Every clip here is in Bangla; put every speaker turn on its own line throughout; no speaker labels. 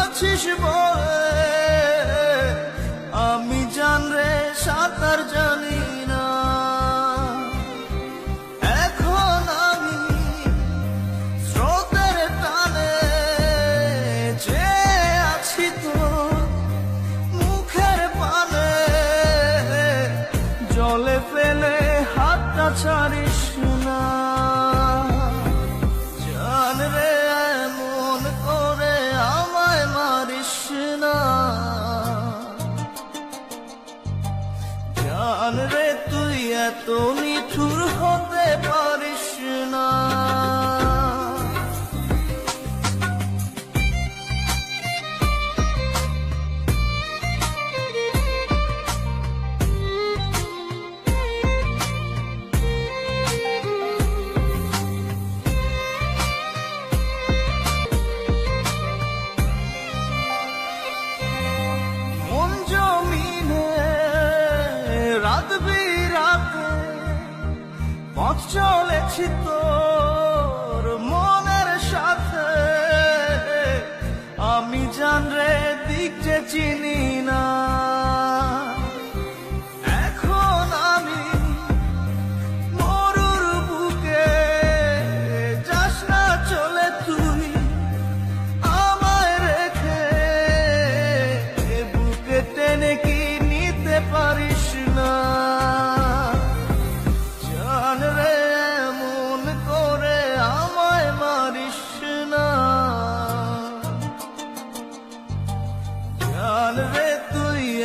আছিস বলে। আমি জান রে, সাঁতার জানি এখন আমি টানে আছি তো মুখের পানে। জলে ফেলে হাতটা ছাড়িস না। তুমি নিঠুর হতে পারিস না। পথ চলেছি তোর মনের সাথে। আমি জানরে দিক যে চিনি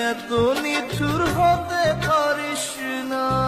এত নিঠুর হতে পারিস না।